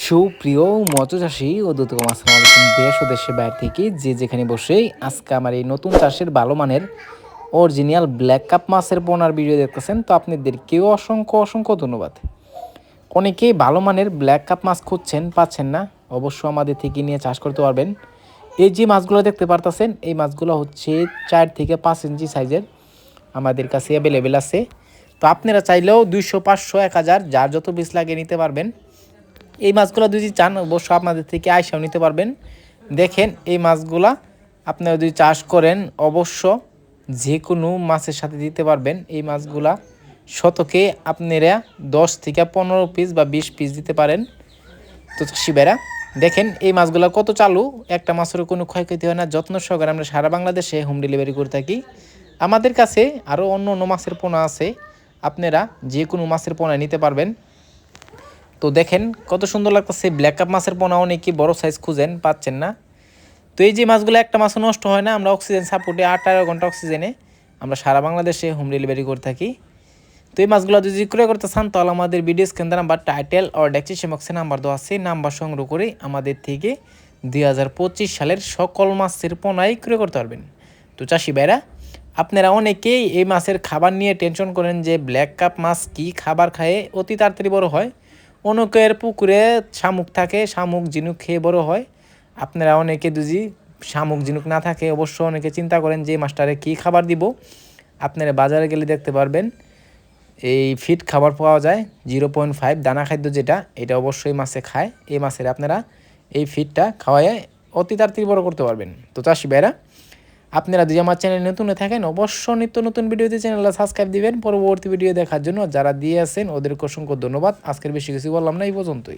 সুপ্রিয় মৎস্য চাষি ও দুতকম আসসালামু আলাইকুম, দেশ ও দেশের বাইরে থেকে যে যেখানে বসেই আজকে আমার এই নতুন চাষের ভালো মানের অরিজিনাল ব্ল্যাক কাপ মাছের বোনার ভিডিও দেখতেছেন, তো আপনাদেরকেও অসংখ্য অসংখ্য ধন্যবাদ। অনেকেই ভালো মানের ব্ল্যাক কাপ মাছ খুঁজছেন, পাচ্ছেন না, অবশ্য আমাদের থেকে নিয়ে চাষ করতে পারবেন। এই যে মাছগুলো দেখতে পারতেছেন, এই মাছগুলো হচ্ছে চার থেকে পাঁচ ইঞ্চি সাইজের আমাদের কাছে অ্যাভেলেবেল আছে। তো আপনারা চাইলেও দুইশো, পাঁচশো, এক হাজার, যার যত পিস লাগে নিতে পারবেন। এই মাছগুলো যদি চান, অবশ্য আপনাদের থেকে আইসাও নিতে পারবেন। দেখেন, এই মাছগুলা আপনারা যদি চাষ করেন, অবশ্য যে কোনো মাছের সাথে দিতে পারবেন। এই মাছগুলা শতকে আপনারা দশ থেকে পনেরো পিস বা বিশ পিস দিতে পারেন। তো শিবেরা দেখেন, এই মাছগুলো কত চালু। একটা মাছের কোনো ক্ষয়ক্ষতি হয় না। যত্ন সহকারে আমরা সারা বাংলাদেশে হোম ডেলিভারি করে থাকি। আমাদের কাছে আরও অন্য অন্য মাছের পোনা আছে। আপনারা যে কোনো মাছের পোনা নিতে পারবেন। তো দেখেন কত সুন্দর লাগতেছে ব্ল্যাক কাপ মাছের পোনা অনেকে বড় সাইজ খুঁজেন, পাচ্ছেন না। তো এই যে মাছগুলো, একটা মাছও নষ্ট হয় না, আমরা অক্সিজেন সাপোর্টে আঠারো ঘণ্টা অক্সিজেনে আমরা সারা বাংলাদেশে হোম ডেলিভারি করে থাকি। তো এই মাছগুলো যদি ক্রয় করতে চান, তাহলে আমাদের ভিডিও স্ক্যান নাম্বার টাইটেল ও ডেক্সিশন বক্সে নাম্বার দেওয়া আছে নাম্বার সংগ্রহ করে আমাদের থেকে দুই হাজার পঁচিশ সালের সকল মাছের পোনাই ক্রয় করতে পারবেন। তো চাষি ভাইরা, আপনারা অনেকেই এই মাছের খাবার নিয়ে টেনশন করেন যে ব্ল্যাক কাপ মাছ কি খাবার খায় অতি তাড়াতাড়ি বড় হয়। অনেকের পুকুরে শামুক থাকে, শামুক, ঝিনুক খেয়ে বড় হয়। আপনারা অনেকে দুজি শামুক, ঝিনুক না থাকে, অবশ্য অনেকে চিন্তা করেন যে মাছটারে কী খাবার দিব। আপনারা বাজারে গেলে দেখতে পারবেন, এই ফিট খাবার পাওয়া যায়, জিরো পয়েন্ট ফাইভ দানা খাদ্য যেটা, এটা অবশ্যই মাছে খায়। এই মাছের আপনারা এই ফিটটা খাওয়ায় অতি তাড়াতাড়ি বড় করতে পারবেন। তো চাষি ভাইরা আপনারা যদি আমার চ্যানেল নতুন থাকেন অবশ্য নিত্য নতুন ভিডিওতে চ্যানেলে সাবস্ক্রাইব দিবেন। পরবর্তী ভিডিও দেখার জন্য যারা দিয়ে আছেন, ওদেরকে অসংখ্য ধন্যবাদ। আজকের বেশি কিছু বললাম না, এই পর্যন্তই।